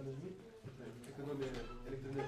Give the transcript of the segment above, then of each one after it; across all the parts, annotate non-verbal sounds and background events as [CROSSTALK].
değerlendirmeyi ekonomiye, elektriğine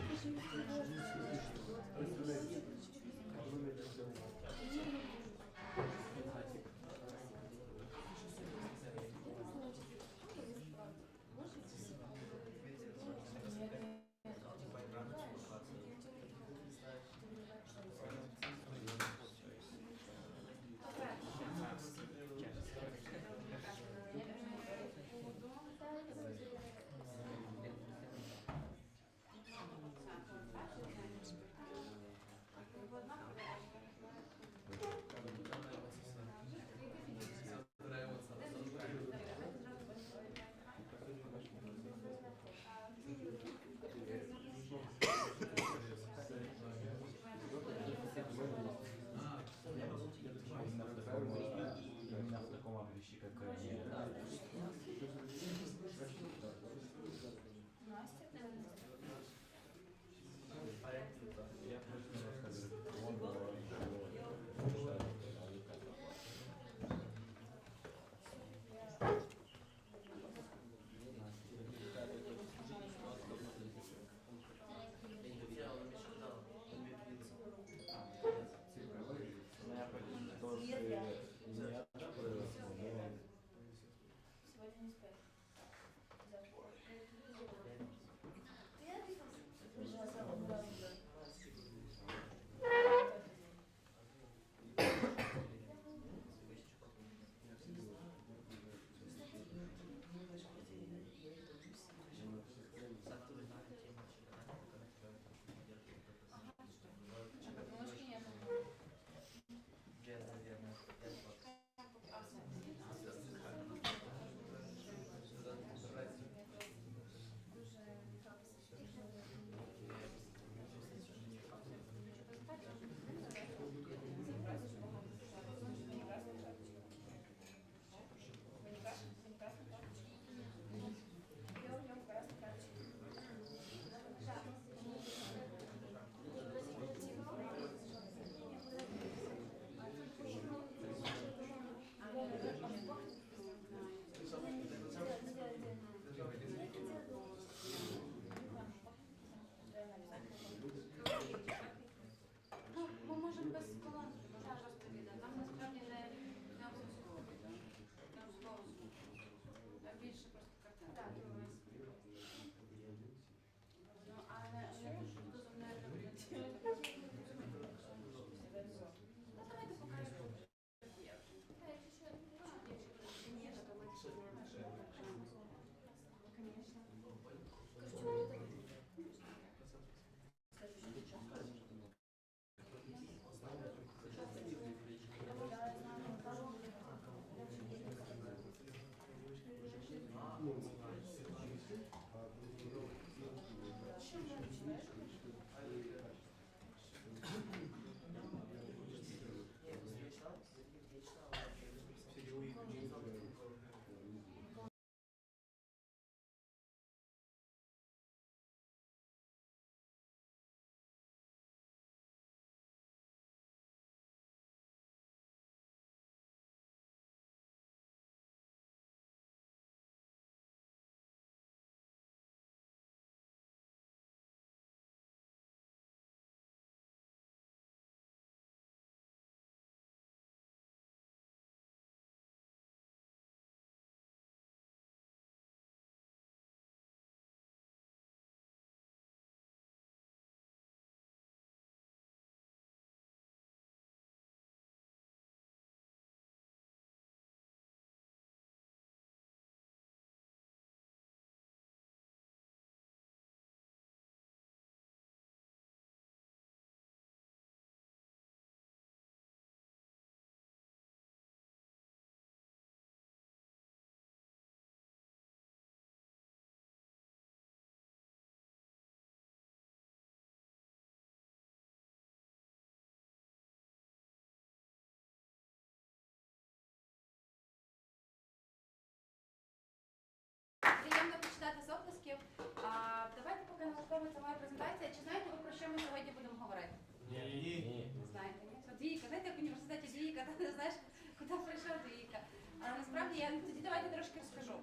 частково це моя презентація. Чи знаєте ви про що ми сьогодні будемо говорити? Ні. ні, ні. Не знаєте, ні? Це двійка. Знаєте, як в університеті двійка, та не знаєш, куди прийшла двійка. Але насправді я тоді давайте трошки розкажу.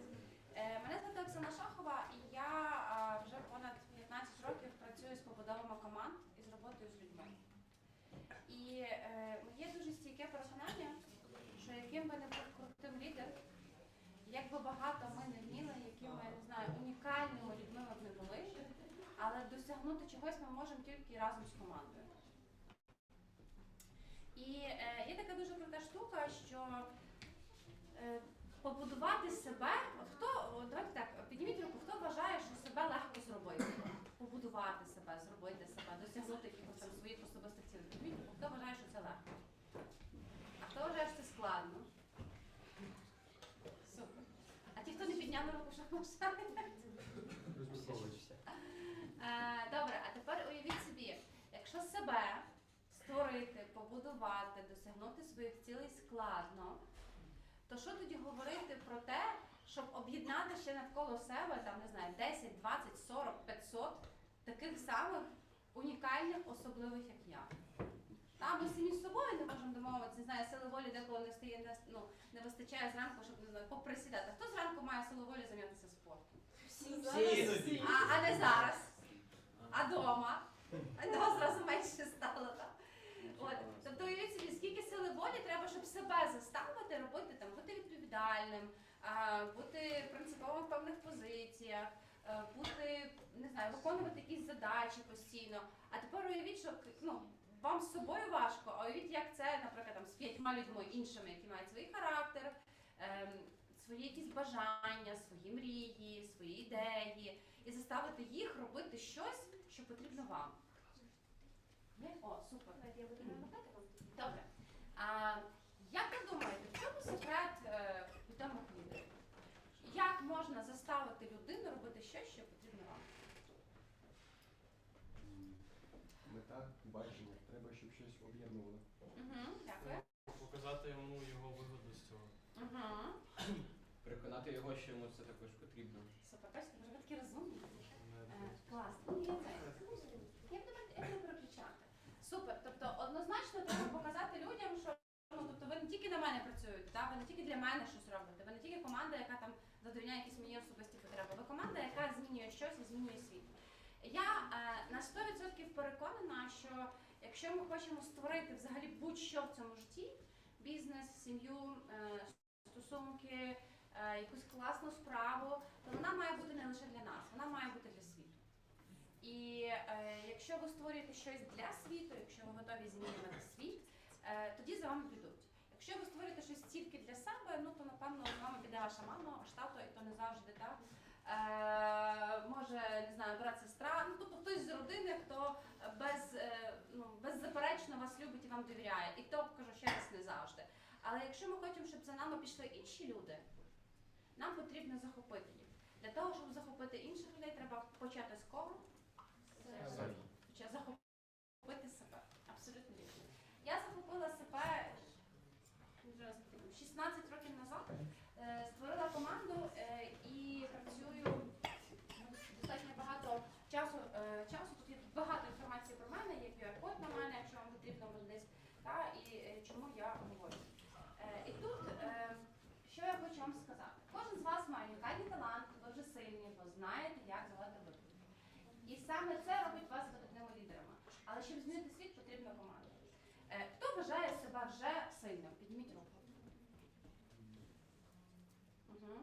Е, мене звати Оксана Шахова, і я вже понад 15 років працюю з побудовами команд і з роботою з людьми. І е, моє дуже стійке переконання, що яким би не був крутим лідер, як би багато але досягнути чогось ми можемо тільки разом з командою. І е, є така дуже крута штука, що е, побудувати себе, от хто, от давайте так, підніміть руку, хто вважає, що себе легко зробити, побудувати себе, зробити себе, досягнути якихось там своїх особистих цілей. Підніміть руку, хто вважає, що це легко. А хто вважає, що це складно? Супер. А ті, хто не підняли руку, що вважають? Розмірковуєшся. Е, Добре, а тепер уявіть собі, якщо себе створити, побудувати, досягнути своїх цілей складно, то що тоді говорити про те, щоб об'єднати ще навколо себе, там, не знаю, 10, 20, 40, 500 таких самих унікальних, особливих, як я. Та, ми самі з собою не можемо домовитися, не знаю, сили волі деколи не стає, не, ну, не вистачає зранку, щоб не знаю, поприсідати. Хто зранку має силу волі зайнятися спортом? Всі. А, а не зараз. А дома. Дома зразу менше стало, так? От. Тобто уявіть собі, скільки сили волі треба, щоб себе заставити робити, там, бути відповідальним, бути принциповим в певних позиціях, е, бути, не знаю, виконувати якісь задачі постійно. А тепер уявіть, що ну, вам з собою важко, а уявіть, як це, наприклад, там, з п'ятьма людьми іншими, які мають свій характер, ем, свої якісь бажання, свої мрії, свої ідеї, і заставити їх робити щось, що потрібно вам. О, супер. Добре. А, як ви думаєте, в чому секрет е, відомих лідерів? Як можна заставити людину робити щось, що потрібно вам? Мета, бачення, треба, щоб щось об'єднувало. Угу, дякую. Показати йому його вигоду з цього. Угу. Переконати його, що йому це також потрібно. Супер, бачите, ви такі розумні. Не Е, Клас. Ну, я це. Я буду я буду переключати. Супер. Тобто однозначно треба показати людям, що ну, тобто ви не тільки на мене працюєте, та? ви не тільки для мене щось робите, ви не тільки команда, яка там задовольняє якісь мої особисті потреби, ви команда, яка змінює щось і змінює світ. Я е, на 100% переконана, що якщо ми хочемо створити взагалі будь-що в цьому житті, бізнес, сім'ю, е, стосунки, е, якусь класну справу, то вона має бути не лише для нас, вона має бути для світу. І е, якщо ви створюєте щось для світу, якщо ви готові змінювати світ, е, тоді за вами підуть. Якщо ви створюєте щось тільки для себе, ну то напевно вами піде ваша мама, аж тато, і то не завжди так. Е, може, не знаю, брат, сестра, ну тобто хтось з родини, хто без, е, ну, беззаперечно вас любить і вам довіряє. І то кажу ще раз не завжди. Але якщо ми хочемо, щоб за нами пішли інші люди, нам потрібно захопити їх. Для того, щоб захопити інших людей, треба почати з кого? Захопити себе. Абсолютно вірно. Я захопила себе вже 16 років назад, е, створила команду е, і працюю ну, достатньо багато часу. е, часу. Тут є багато інформації про мене, є QR-код на мене, якщо вам потрібно буде та, і е, чому я говорю. Е, І тут, е, що я хочу вам сказати. Кожен з вас має унікальний талант, вже сильні, ви знаєте, як заводити випадки. І саме це робить вас видатними лідерами. Але щоб змінити світ, потрібна команда. Е, Хто вважає себе вже сильним? Підніміть руку. Угу.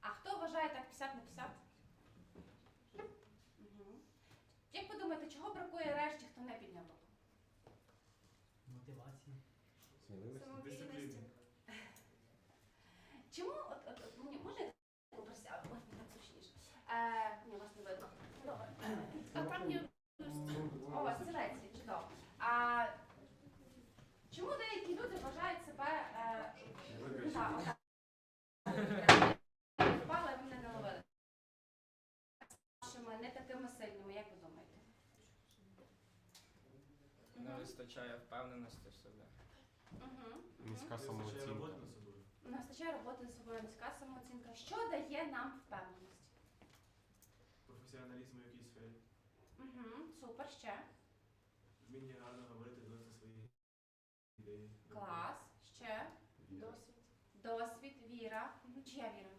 А хто вважає так 50 на 50? Угу. Як ви думаєте, чого бракує решті, хто не підняв руку? Мотивація. Сміливості. Чому от, от, от мені може я? Ой, мені так зручніше. Е, ні, вас не видно. Добре. А там є О, у вас сідається, чудово. А чому деякі люди вважають себе е, Виключно. так, отак. Впали, ви мене не ловили. Такими сильними, як ви думаєте? Не вистачає впевненості в собі. Угу. Вистачає самооцінка. роботи над собою. Не вистачає роботи з собою, низька самооцінка. Що дає нам впевненість? Професіоналізм у якійсь сфері. Угу. Супер, ще. Вміння гарно говорити, доносити свої ідеї. Клас. Ще. Віра. Досвід, віра. Чия віра?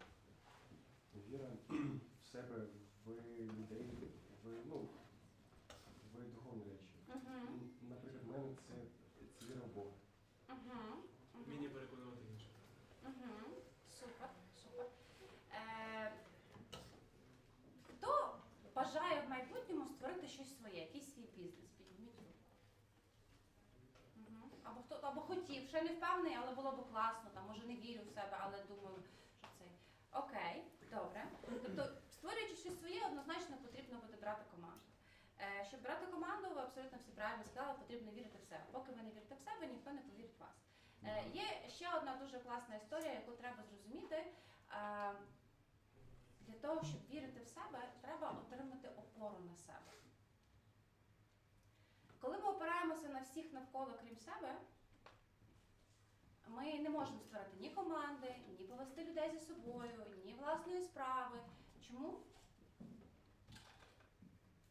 Віра в себе, ви людей, ви, ну, ви духовні речі. Наприклад, в мене це, це віра в Бога. Мені переконувати інше Угу. Супер, супер. Е, хто бажає в майбутньому створити щось своє, якийсь свій бізнес? Підніміть руку. Або хто або хотів, ще не впевнений, але було б класно, там, може не вірю в себе, але думаю, що цей. Окей, добре. Тобто створюючи щось своє, однозначно потрібно буде брати команду. Е, щоб брати команду, ви абсолютно всі правильно сказали, потрібно вірити в себе. Поки ви не вірите в себе, ніхто не повірить в вас. Е, є ще одна дуже класна історія, яку треба зрозуміти. Е, для того, щоб вірити в себе, треба отримати опору на себе. Коли ми опираємося на всіх навколо, крім себе, ми не можемо створити ні команди, ні повести людей за собою, ні власної справи. Чому?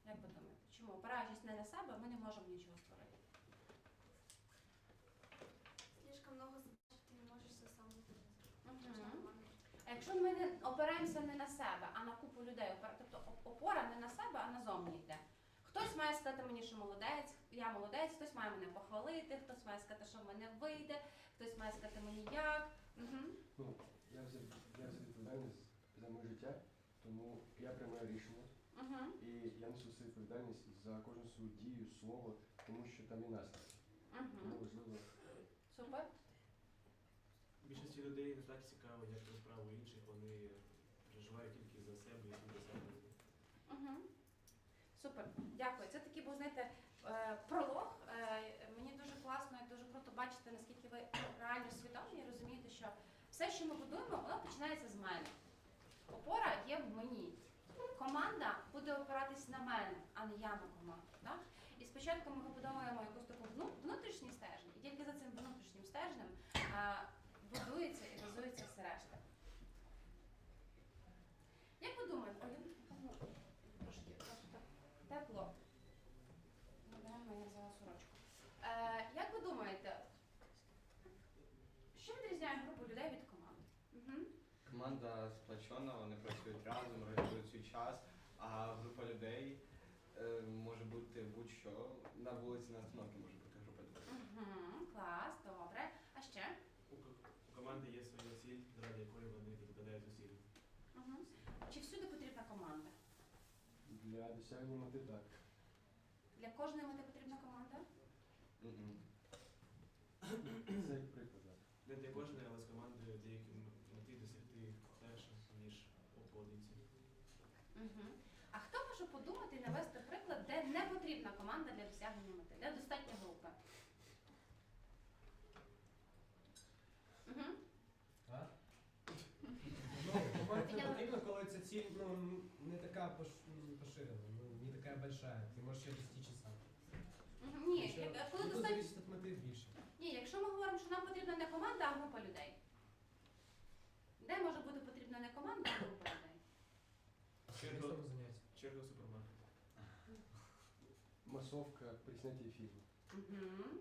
Як ви думаєте, чому? Опираючись не на себе, ми не можемо нічого створити. Слишком много задач, ты не можешь все сам Мгм. А якщо ми не опираємося не на себе, а на купу людей, тобто опора не на себе, а назовні йде. Хтось має сказати мені, що молодець, я молодець, хтось має мене похвалити, хтось має сказати, що в мене вийде, хтось має сказати мені як. Угу. Ну, я взяв, я взяв відповідальність за моє життя, тому я приймаю рішення. Угу. І я несу свою відповідальність за кожну свою дію, слово, тому що там є наслідки. Тому Угу. важливо. Супер. Більшості людей не так цікаво, як про справу інших, вони переживають тільки за себе і за себе. Супер, дякую. Це такий був, знаєте, е, пролог. Е, Мені дуже класно і дуже круто бачити, наскільки ви реально свідомі і розумієте, що все, що ми будуємо, воно починається з мене. Опора є в мені. Команда буде опиратись на мене, а не я на команду. Так? І спочатку ми побудовуємо якусь таку внутрішній стержень, і тільки за цим внутрішнім стержнем е, будується і базується все решта. Як ви думаєте, трошки тепло. Набираємо, я взяла сорочку. Е, як ви думаєте, що відрізняє групу людей від команди? Угу. Команда сплочена, вони працюють разом, організують свій час, а група людей е, може бути будь-що. На вулиці на остановці може бути група людей. Угу. Клас, добре. А ще? У, у команди є своя ціль, заради якої вони докладають зусиль. Угу. Чи всюди потрібна команда? Для досягнення мети так. Для кожної мети потрібна команда? Мгм. Це як приклад. так. Не для кожної, але з командою деякі м- мети досягти легше, ніж поодинці. Угу. А хто може навести приклад, де не потрібна команда для досягнення мети, де достатньо групи? Угу. А? Ну, команде Я- потрібно, коли ця ціль ну, не така пош- поширена, ну, не така большая. Ти можеш її достичь сам. Ні, Ще- як- коли ну, тут достатньо. залежить від більше. Ні, якщо ми говоримо, що нам потрібна не команда, а група людей. Де може бути потрібна не команда, а група людей? Снятті фільму. Угу.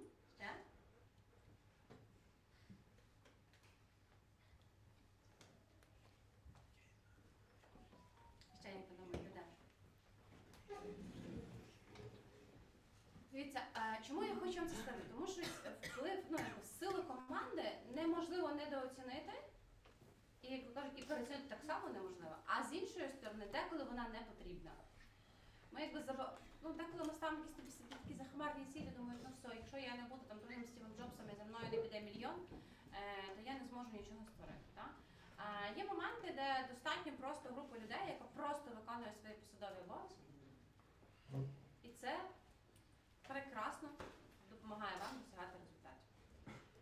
Як ви думаєте, де? Дивіться, а чому я хочу вам це сказати? Тому що вплив, ну, сили команди неможливо недооцінити. І як ви кажуть, і переоцінити так само неможливо. А з іншої сторони, деколи вона не потрібна. Ми якби. Ну, деколи ми ставимо якісь собі такі захмарні цілі, думають, ну все, якщо я не буду там другим Стівом Джобсом і за мною не піде мільйон, е, то я не зможу нічого створити. Так? А, є моменти, де достатньо просто групи людей, яка просто виконує свої посадові обов'язки. І це прекрасно допомагає вам досягати результатів.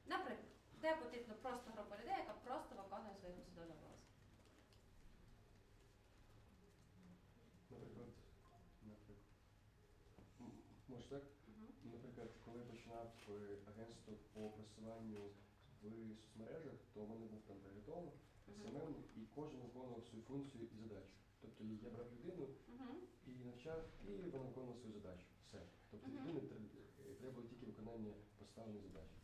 Наприклад, де потрібна просто група людей, яка просто виконує свої посадові обов'язки. Наприклад, наприклад. М, Може так? Мгм. Наприклад, коли я починав е, агентство по просуванню в соцмережах, то в мене був там Мгм. СММ, і кожен виконував свою функцію і задачу. Тобто я брав людину і навчав, і вона виконувала свою задачу. Все. Тобто людині тр- е, треба було тільки виконання поставленої задачі.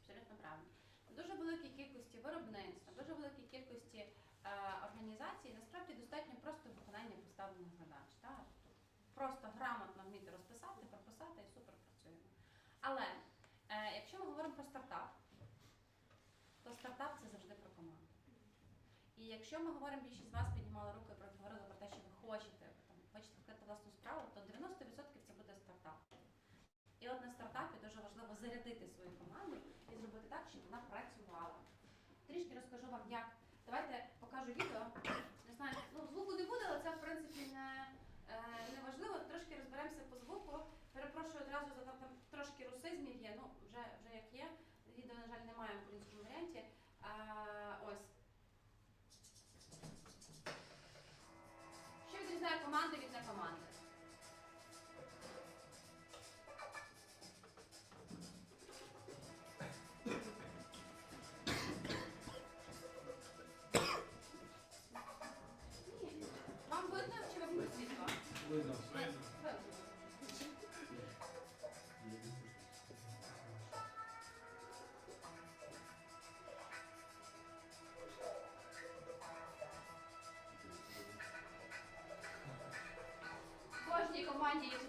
Абсолютно правильно. Дуже великій кількості виробництва, дуже великій кількості е, організацій насправді достатньо просто виконання поставлених задач. Тобто Просто грамотно вміти розписати, але е, якщо ми говоримо про стартап, то стартап це завжди про команду. І якщо ми говоримо, більшість з вас піднімали руки і говорили про те, що ви хочете, там, хочете відкрити власну справу, то 90% це буде стартап. І от на стартапі дуже важливо зарядити свою команду і зробити так, щоб вона працювала. Трішки розкажу вам, як. Давайте покажу відео. Не знаю, ну звуку не буде, але це в принципі не, е, не важливо. Трошки розберемося по звуку. Перепрошую одразу за команді є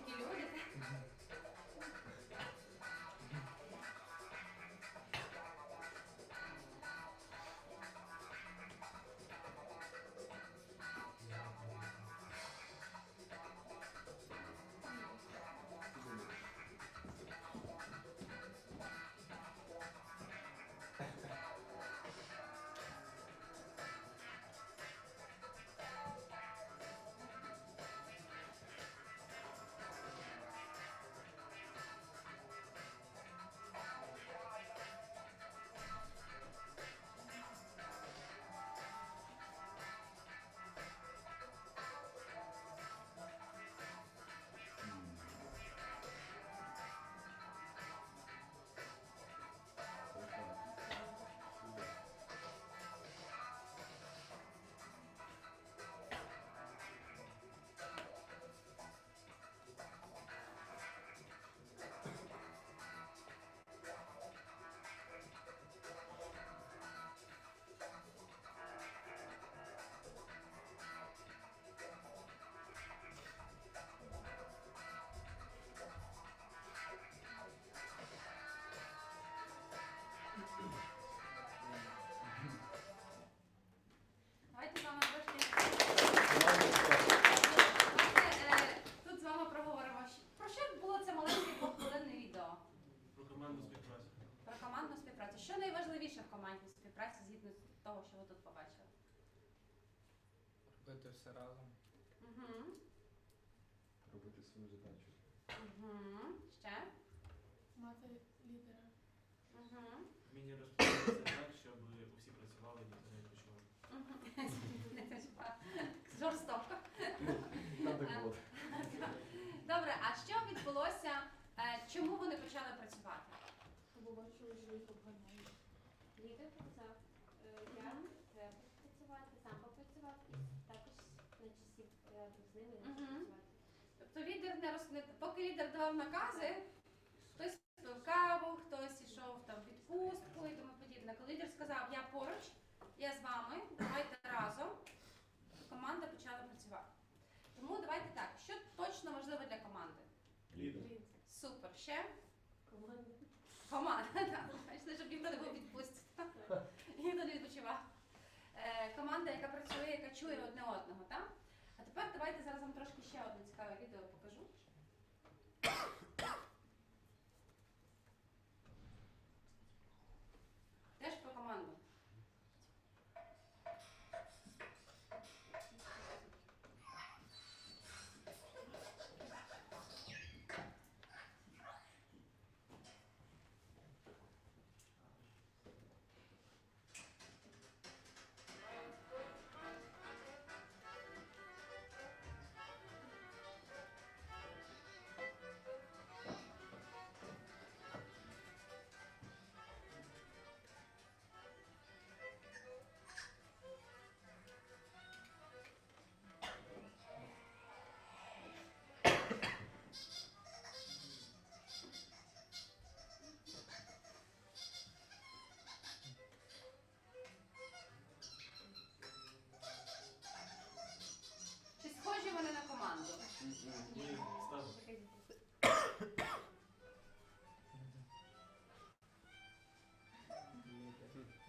Робити все разом. Угу. Робити свою задачу. Угу. Ще? Мати лідера. Угу. Вміння розподілитися так, щоб усі працювали, ніхто не відпочивав. [LAUGHS] Жорстоко. Надо було. Добре, а що відбулося? е, Чому вони почали працювати? Бо бачили, що їх обганяють. Лідер казав, е, я треба працювати, сам попрацював і також на часі рядом з ними Мгм. працювати. Тобто лідер не роз... поки лідер давав накази, хтось пив каву, хтось ішов там в відпустку і тому подібне. Коли лідер сказав, я поруч, я з вами, давайте разом, команда почала працювати. Тому давайте так, що точно важливо для команди? Лідер. Супер. Ще? Команда. Команда, [LAUGHS] так. Бачите, щоб ніхто не був відпустці. Ніхто не відпочивав. Е, команда, яка працює, яка чує одне одного, так? Тепер давайте зараз вам трошки ще одне цікаве відео покажу. Mm-hmm.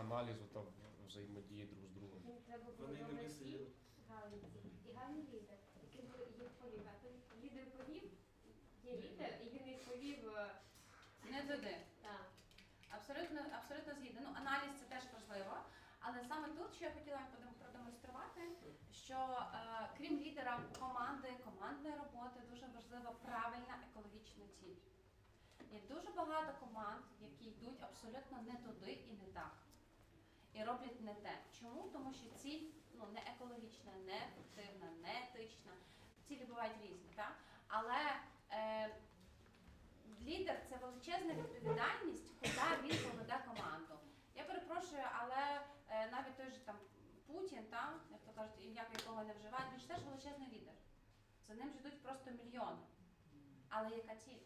Аналізу та взаємодії друг з другом. Треба було Вони не добре мислили. всі галузі. І гарний лідер, який би їх повів. А лідер повів, є лідер, і він їх повів. е, Не туди. Так. Абсолютно, абсолютно згідно. Ну, аналіз це теж важливо. Але саме тут, що я хотіла подем- продемонструвати, що е, крім лідера команди, командної роботи, дуже важлива правильна екологічна ціль. Є дуже багато команд, які йдуть абсолютно не туди і не так. І роблять не те. Чому? Тому що ціль ну, не екологічна, не ефективна, не етична. Цілі бувають різні, так? Але е, лідер це величезна відповідальність, куди він поведе команду. Я перепрошую, але е, навіть той же там Путін, там, як то кажуть, ім'я якого не вживають, він ж теж величезний лідер. За ним йдуть просто мільйони. Але яка ціль?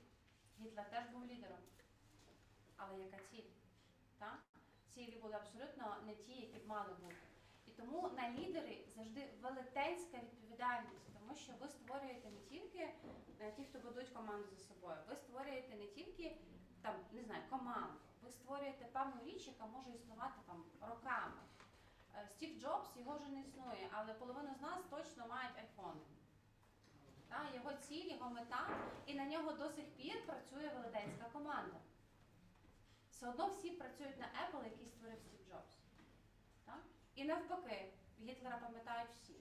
Гітлер теж був лідером. Але яка ціль? Так? Цілі були абсолютно не ті, які б мали бути. І тому на лідері завжди велетенська відповідальність, тому що ви створюєте не тільки е, ті, хто ведуть команду за собою, ви створюєте не тільки там, не знаю, команду, ви створюєте певну річ, яка може існувати там роками. Е, Стів Джобс його вже не існує, але половина з нас точно мають айфони. Його ціль, його мета, і на нього до сих пір працює велетенська команда. Все одно всі працюють на Apple, який створив Стів Джобс. Так? І навпаки, Гітлера пам'ятають всі.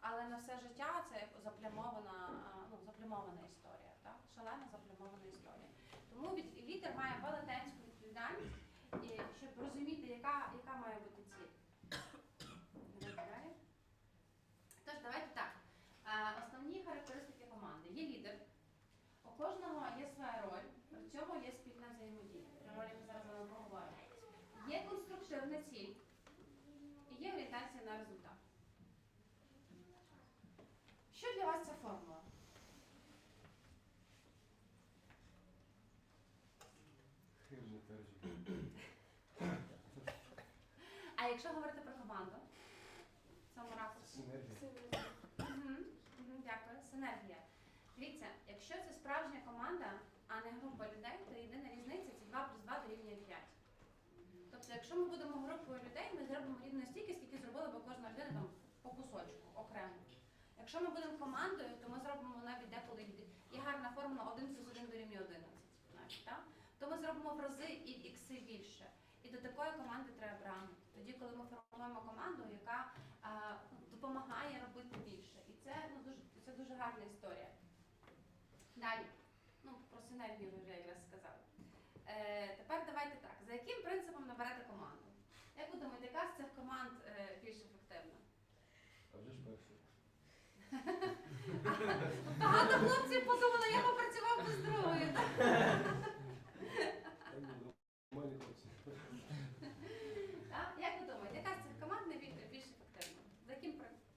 Але на все життя це заплямована, ну, заплямована історія, так? шалена заплямована історія. Тому від, лідер має велетенську відповідальність, щоб розуміти, яка, яка має бути ціль. Йдемо далі. Тож, давайте так. Е, Основні характеристики команди. Є лідер. У кожного є своя роль, при цьому є спільна взаємодія. Про ролі ми зараз з вами поговоримо. Є конструктивна ціль і є орієнтація на результат. Що для вас ця формула? Хибне твердження. А якщо говорити про команду, в цьому ракурсі? Дякую. Синергія. Дивіться, якщо це справжня команда, а не група людей, то єдина різниця це 2 плюс 2 дорівнює 5. Тобто, якщо ми будемо групою людей, ми зробимо рівно стільки, скільки зробила би кожна людина там по кусочку, окремо. Якщо ми будемо командою, то ми зробимо навіть деколи є гарна формула 1 плюс 1 дорівнює 11. Навіть, так? То ми зробимо в рази і ікси більше. І до такої команди треба прагнути. Тоді, коли ми формуємо команду, яка а, допомагає робити більше. І це ну дуже це дуже гарна історія. Далі. Ну, про синергію вже якраз сказали. Е, тепер давайте так. За яким принципом наберете команду? Як ви думаєте, яка з цих команд е, більш ефективна? А вже ж перше. [LAUGHS] Багато хлопців подумали, я попрацював би з [LAUGHS] другою. так? Нормальні хлопці. Так? Як ви думаєте, яка з цих команд найбільш більш ефективна? За яким принципом?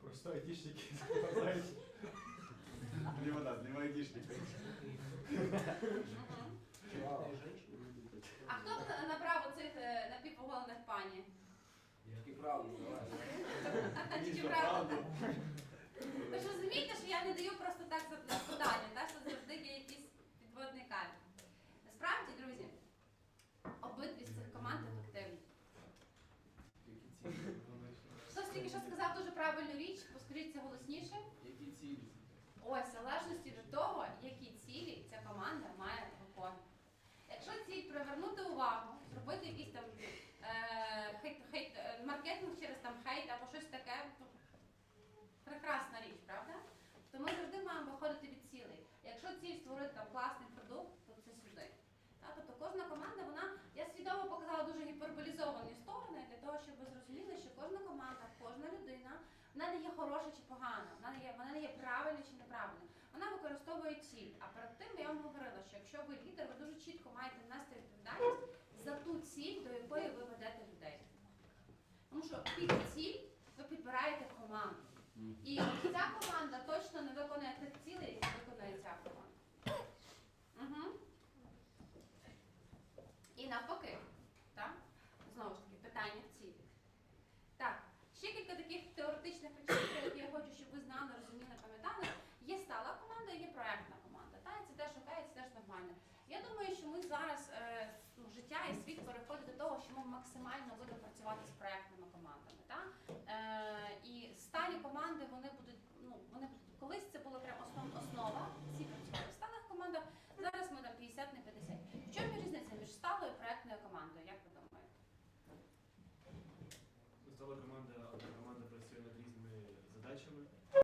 Просто айтішники знаєш. Зліва, да, зліва айтішники. Мгм. А хто б на- набрав оцих е, напівоголених пані? Тільки правду, давай. [LAUGHS] Тільки правда. Ви ж розумієте, що я не даю просто так за- завдання, так? що завжди є якийсь підводний камінь. Насправді, друзі, обидві з цих команд ефективні. Які цілі? Хтось тільки що сказав дуже правильну річ, поскажіть це голосніше. Які цілі? Ось, в залежності від того, які цілі ця команда має виконувати. Якщо ціль привернути увагу, зробити якийсь там е, хейт, хейт, е, маркетинг через там хейт або щось таке, то прекрасна річ, правда? То ми завжди маємо виходити від цілей. Якщо ціль створити там класний продукт, то це сюди. Так, тобто кожна команда, вона, я свідомо показала дуже гіперболізовані сторони для того, щоб ви зрозуміли, що кожна команда, кожна людина, вона не є хороша чи погана, вона не є, вона не є правильна чи неправильна. Вона використовує ціль. А перед тим я вам говорила, що якщо ви лідер, ви дуже чітко маєте працювати з проектними командами. Так? Е, І сталі команди вони будуть, ну, вони будуть колись це була прям основ, основа, всі працювали в сталих командах. Зараз ми там 50 на 50. В чому різниця між сталою і проектною командою? Як ви думаєте? Стала команда